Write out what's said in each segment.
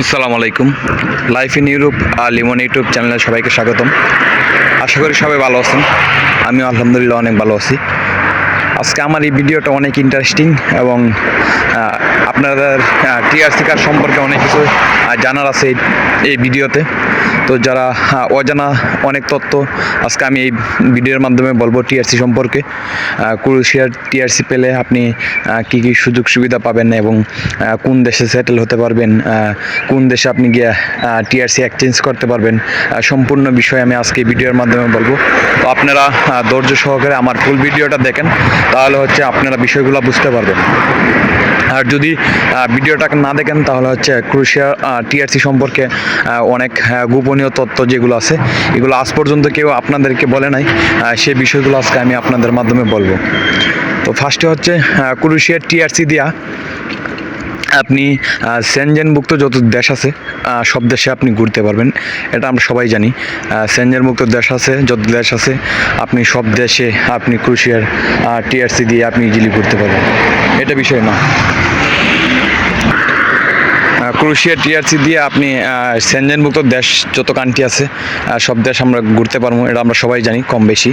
আসসালামু আলাইকুম। Life in Europe আর লিমন ইউটিউব চ্যানেলে সবাইকে স্বাগতম। আশা করি সবাই ভালো আছেন। আমিও আলহামদুলিল্লাহ অনেক ভালো আছি। আজকে আমার এই ভিডিওটা অনেক ইন্টারেস্টিং এবং আপনাদের টিআরসি কার্ড সম্পর্কে অনেক কিছু জানার আছে এই- ভিডিওতে। তো যারা অজানা অনেক তথ্য, আজকে আমি এই ভিডিওর মাধ্যমে বলব টিআরসি সম্পর্কে। ক্রুশিয়ার টিআরসি পেলে আপনি কী কী সুযোগ সুবিধা পাবেন এবং কোন দেশে সেটেল হতে পারবেন কোন দেশে আপনি গিয়ে টিআরসি এক্সচেঞ্জ করতে পারবেন সম্পূর্ণ বিষয় আমি আজকে ভিডিওর মাধ্যমে বলব। তো আপনারা ধৈর্য সহকারে আমার ফুল ভিডিওটা দেখেন, তাহলে হচ্ছে আপনারা বিষয়গুলো বুঝতে পারবেন। আর যদি ভিডিওটাকে না দেখেন, তাহলে হচ্ছে ক্রুশিয়া টিআরসি সম্পর্কে অনেক গোপনীয় তথ্য যেগুলো আছে, এগুলো আজ পর্যন্ত কেউ আপনাদেরকে বলে নাই সেই বিষয়গুলো আজকে আমি আপনাদের মাধ্যমে বলব। তো ফার্স্টে হচ্ছে ক্রুশিয়ার টিআরসি দিয়া আপনি সেনজেনভুক্ত যত দেশ আছে সব দেশে আপনি ঘুরতে পারবেন। এটা আমরা সবাই জানি। সেনজেনভুক্ত দেশ আছে, যত দেশ আছে, আপনি সব দেশে আপনি ক্রুশিয়ার টিআরসি দিয়ে আপনি ইজিলি ঘুরতে পারবেন। এটা বিষয় না। ক্রুশিয়া টিআরসি দিয়ে আপনি সেনজেনমুক্ত দেশ যত কান্ট্রি আছে সব দেশ আমরা ঘুরতে পারব, এটা আমরা সবাই জানি কম বেশি।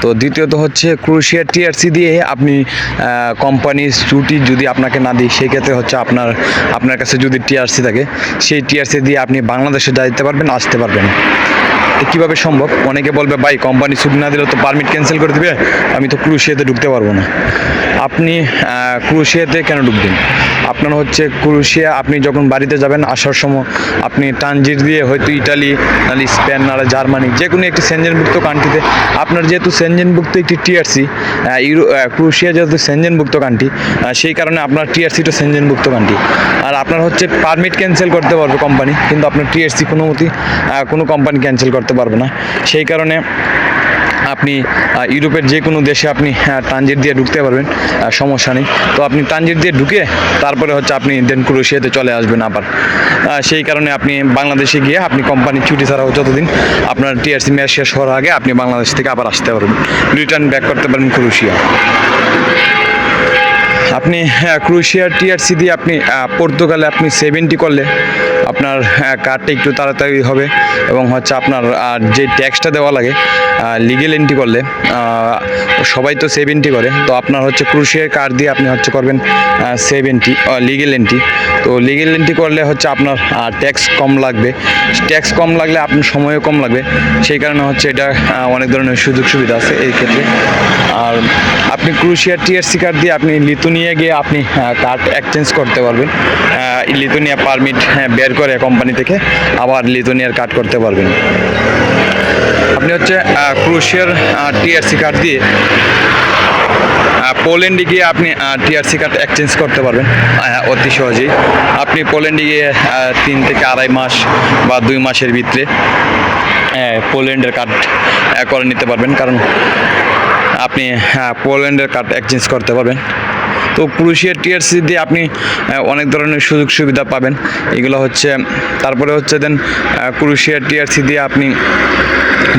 তো দ্বিতীয়ত হচ্ছে ক্রুশিয়া টিআরসি দিয়ে আপনি কোম্পানির ছুটি যদি আপনাকে না দিই সেক্ষেত্রে হচ্ছে আপনার আপনার কাছে যদি টিআরসি থাকে, সেই টিআরসি দিয়ে আপনি বাংলাদেশে যাইতে পারবেন, আসতে পারবেন। কীভাবে সম্ভব? অনেকে বলবে, ভাই কোম্পানি ছুটি না দিলে তো পারমিট ক্যান্সেল করে দিবে। আমি তো ক্রুশিয়াতে ঢুকতে পারব না। আপনি ক্রুশিয়াতে কেন ঢুকবেন আপনার হচ্ছে ক্রুশিয়া, আপনি যখন বাড়িতে যাবেন, আসার সময় আপনি ট্রানজিট দিয়ে হয়তো ইটালি, নাহলে স্পেন, নাহলে জার্মানি যে কোনো একটি সেনজেনভুক্ত কান্ট্রিতে আপনার যেহেতু সেনজেনভুক্ত একটি টিআরসি ইউরো ক্রুশিয়া যেহেতু সেনজেনভুক্ত কান্ট্রি সেই কারণে আপনার টিআরসিটা সেনজেনভুক্ত কান্ট্রি আর আপনার হচ্ছে পারমিট ক্যান্সেল করতে পারবে কোম্পানি কিন্তু আপনার টিএসসি কোনো মতি কোনো কোম্পানি ক্যান্সেল করতে পারবে না। সেই কারণে আপনি ইউরোপের যে কোনো দেশে আপনি ট্রানজিট দিয়ে ঢুকতে পারবেন সমস্যা নেই। তো আপনি ট্রানজিট দিয়ে ঢুকে তারপরে হচ্ছে আপনি দেন ক্রোশিয়াতে চলে আসবেন আবার। সেই কারণে আপনি বাংলাদেশে গিয়ে আপনি কোম্পানির ছুটি ছাড়াও যতদিন আপনার টিআরসি ম্যাচ শেষ হওয়ার আগে আপনি বাংলাদেশ থেকে আবার আসতে পারবেন। রিটার্ন ব্যাক করতে পারেন ক্রোশিয়া আপনি ক্রুশিয়ার ক্রোয়েশিয়ার টিআরসি দিয়ে আপনি পর্তুগালে আপনি সেভেন্টি করলে আপনার হ্যাঁ, কার্ডটা একটু তাড়াতাড়ি হবে এবং হচ্ছে আপনার যে ট্যাক্সটা দেওয়া লাগে লিগেল এন্ট্রি করলে সবাই তো সেভেন্টি করে। তো আপনার হচ্ছে ক্রুশিয়ার কার্ড দিয়ে আপনি হচ্ছে করবেন সেভেন্টি লিগেল এন্ট্রি তো লিগেল এন্ট্রি করলে হচ্ছে আপনার ট্যাক্স কম লাগবে। ট্যাক্স কম লাগলে আপনার সময়ও কম লাগবে। সেই কারণে হচ্ছে এটা অনেক ধরনের সুযোগ সুবিধা আছে এই ক্ষেত্রে। আর আপনি ক্রুশিয়ার টিআরসি কার্ড দিয়ে আপনি লিতুনিয়া গিয়ে আপনি কার্ড এক্সচেঞ্জ করতে পারবেন। লিতুনিয়া পারমিট বের করে কোম্পানি থেকে আবার লিথুনিয়ার কার্ড করতে পারবেন। আপনি হচ্ছে ক্রুশিয়ার টিআরসি কার্ড দিয়ে পোল্যান্ডে গিয়ে আপনি টিআরসি কার্ড এক্সচেঞ্জ করতে পারবেন। আহ, অতি সহজেই। আপনি পোল্যান্ডে গিয়ে তিন থেকে আড়াই মাস বা দুই মাসের ভিতরে পোল্যান্ডের কার্ড করে নিতে পারবেন। কারণ আপনি হ্যাঁ পোল্যান্ডের কার্ড এক্সচেঞ্জ করতে পারবেন। তো ক্রুশিয়ার টিআরসি দিয়ে আপনি অনেক ধরনের সুযোগ সুবিধা পাবেন। এগুলো হচ্ছে, তারপরে হচ্ছে দেন ক্রুশিয়ার টিআরসি দিয়ে আপনি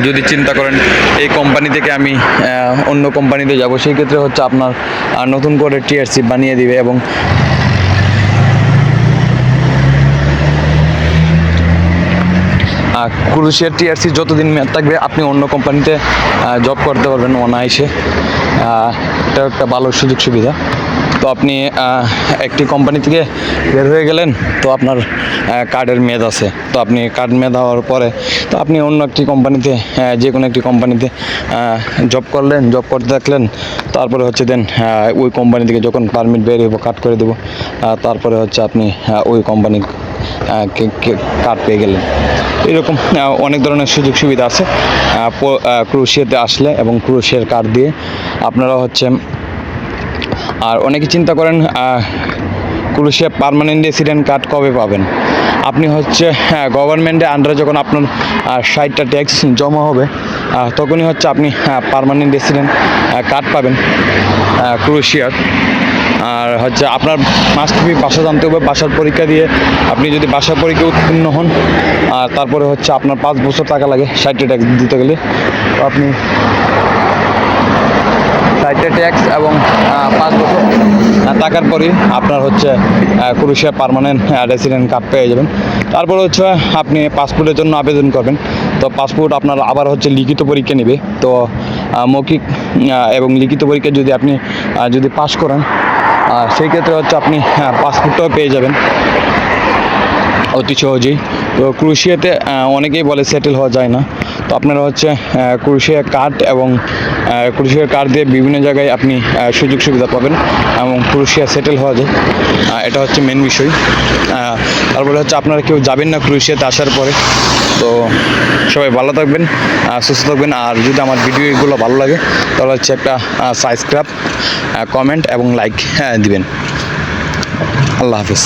যদি চিন্তা করেন, এই কোম্পানি থেকে আমি অন্য কোম্পানিতে যাব, সেই ক্ষেত্রে হচ্ছে আপনার নতুন করে টিআরসি বানিয়ে দিবে এবং ক্রুশিয়ার টিআরসি যতদিন মেয়াদ থাকবে, আপনি অন্য কোম্পানিতে জব করতে পারবেন অনায়াসে। এটা একটা ভালো সুযোগ সুবিধা। তো আপনি একটি কোম্পানি থেকে বের হয়ে গেলেন, তো আপনার কার্ডের মেয়াদ আছে। তো আপনি কার্ড মেয়াদ হওয়ার পরে, তো আপনি অন্য একটি কোম্পানিতে যে কোনো একটি কোম্পানিতে জব করলেন জব করতে থাকলেন, তারপরে হচ্ছে দেন ওই কোম্পানি থেকে যখন পারমিট বের হইব কাট করে দেবো তারপরে হচ্ছে আপনি ওই কোম্পানি কার্ড পেয়ে গেলেন। এরকম অনেক ধরনের সুযোগ সুবিধা আছে ক্রোশিয়াতে আসলে এবং ক্রোশিয়ার কার্ড দিয়ে আপনারা হচ্ছে আর অনেকে চিন্তা করেন আহ, পারমানেন্ট রেসিডেন্ট কার্ড কবে পাবেন? আপনি হচ্ছে হ্যাঁ গভর্নমেন্টের আন্ডারে যখন আপনার ষাটটা ট্যাক্স জমা হবে তখনই হচ্ছে আপনি পারমানেন্ট রেসিডেন্ট কার্ড পাবেন ক্রোয়েশিয়ার। আর হচ্ছে আপনার মাস্ট বি বাসা জানতে হবে বাসার পরীক্ষা দিয়ে আপনি যদি বাসার পরীক্ষা উত্তীর্ণ হন আর তারপরে হচ্ছে আপনার পাঁচ বছর টাকা লাগে ষাটটা ট্যাক্স দিতে গেলে আপনি ষাট ট্যাক্স এবং পাঁচ বছর। আহ, থাকার পরই আপনার হচ্ছে আহ, ক্রোয়েশিয়া পারমানেন্ট রেসিডেন্ট কার্ড পেয়ে যাবেন। তারপর হচ্ছে আপনি পাসপোর্টের জন্য আবেদন করবেন। তো পাসপোর্ট আপনার আবার হচ্ছে লিখিত পরীক্ষা নেবে। তো মৌখিক এবং লিখিত পরীক্ষা যদি আপনি যদি পাশ করেন সেই ক্ষেত্রে হচ্ছে আপনি হ্যাঁ, পাসপোর্টটাও পেয়ে যাবেন। অতি সহজেই। তো ক্রুশিয়াতে অনেকেই বলে সেটেল হওয়া যায় না। তো আপনারা হচ্ছে ক্রুশিয়া কার্ড এবং ক্রুশিয়া কার্ড দিয়ে বিভিন্ন জায়গায় আপনি সুযোগ সুবিধা পাবেন এবং ক্রুশিয়া সেটেল হওয়া যায়। এটা হচ্ছে মেন বিষয়। তারপরে হচ্ছে আপনারা কেউ যাবেন না ক্রুশিয়াতে আসার পরে, তো সবাই ভালো থাকবেন সুস্থ থাকবেন। আর যদি আমার ভিডিওগুলো ভালো লাগে, তাহলে হচ্ছে একটা সাবস্ক্রাইব কমেন্ট এবং লাইক দিবেন। আল্লাহ হাফিজ।